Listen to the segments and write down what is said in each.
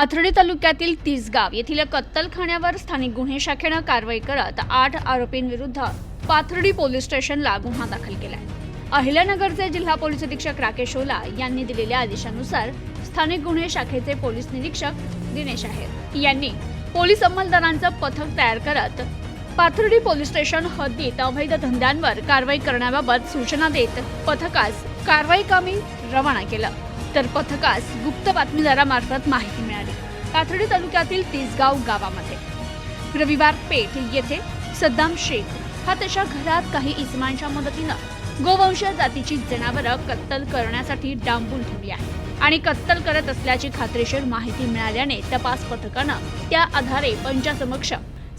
पाथर्डी तालुक्यातील तिसगाव येथील कत्तलखान्यावर स्थानिक गुन्हे शाखेनं कारवाई करत आठ आरोपींविरुद्ध पाथर्डी पोलीस स्टेशनला गुन्हा दाखल केलाय. अहिल्यानगरचे जिल्हा पोलीस अधीक्षक राकेश ओला यांनी दिलेल्या आदेशानुसार स्थानिक गुन्हे शाखेचे पोलीस निरीक्षक दिनेश आहेर यांनी पोलीस अंमलदारांचं पथक तयार करत पाथर्डी पोलीस स्टेशन हद्दीत अवैध धंद्यांवर कारवाई करण्याबाबत सूचना देत पथकास कारवाई कामी रवाना केलं. तर पथकास गुप्त बातमीदारामार्फत माहिती मिळाली. काथडी तालुक्यातील तिसगाव गावामध्ये. रविवार पेठ येथे सद्दाम शेख हा त्याच्या घरात काही इसमांच्या मदतीनं गोवंश जातीची जनावरं कत्तल करण्यासाठी डांबून ठेवली आहे. आणि कत्तल करत असल्याची खात्रीशीर माहिती मिळाल्याने तपास पथकानं त्या आधारे पंचासमक्ष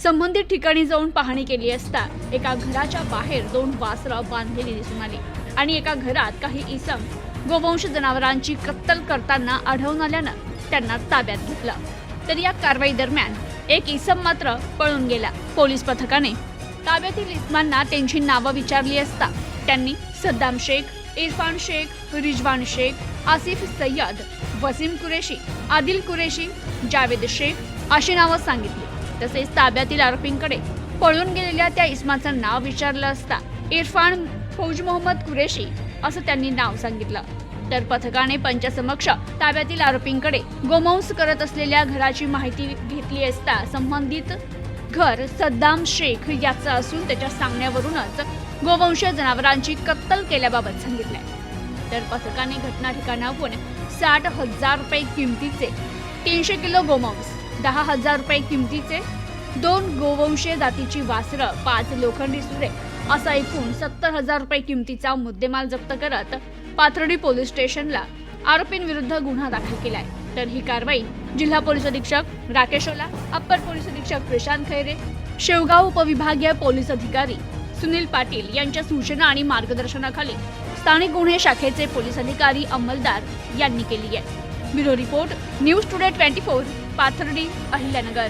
संबंधित ठिकाणी जाऊन पाहणी केली असता एका घराच्या बाहेर दोन वासरं बांधलेली दिसून आली. आणि एका घरात काही इसम गोवंश जनावरांची कत्तल करताना आढळून आल्यानं त्यांना ताब्यात घेतलं. तर या कारवाई दरम्यान एक इसम मात्र पळून गेला. पोलीस पथकाने ताब्यातील इस्मांना त्यांची नावं विचारली असता त्यांनी सद्दाम शेख इरफान शेख रिजवान शेख आसिफ सय्यद वसीम कुरेशी आदिल कुरेशी जावेद शेख अशी नावं सांगितली. तसेच ताब्यातील आरोपींकडे पळून गेलेल्या त्या इस्माचं नाव विचारलं असता इरफान फौज मोहम्मद कुरेशी असं त्यांनी नाव सांगितलं. तर पथकाने पंचसमक्ष ताब्यातील आरोपींकडे गोमांस करत असलेल्या घराची माहिती घेतली असता संबंधित घर सद्दाम शेख याचं असून त्याच्या सांगण्यावरूनच गोवंश जनावरांची कत्तल केल्याबाबत सांगितलंय. तर पथकाने घटना ठिकाणाहून साठ हजार रुपये किमतीचे तीनशे किलो गोमांस दहा हजार रुपये किमतीचे दोन गोवंशीय जातीची वासरं पाच लोखंडी सुरे असा एकूण सत्तर हजार रुपये किमतीचा मुद्देमाल जप्त करत पाथर्डी पोलीस स्टेशनला आरोपींविरुद्ध गुन्हा दाखल केलाय. तर ही कारवाई जिल्हा पोलीस अधीक्षक राकेश ओला अप्पर पोलीस अधीक्षक प्रशांत खैरे शेवगाव उपविभागीय पोलीस अधिकारी सुनील पाटील यांच्या सूचना आणि मार्गदर्शनाखाली स्थानिक गुन्हे शाखेचे पोलीस अधिकारी अंमलदार यांनी केली आहे. Bureau report news today twenty four Pathardi Ahilyanagar.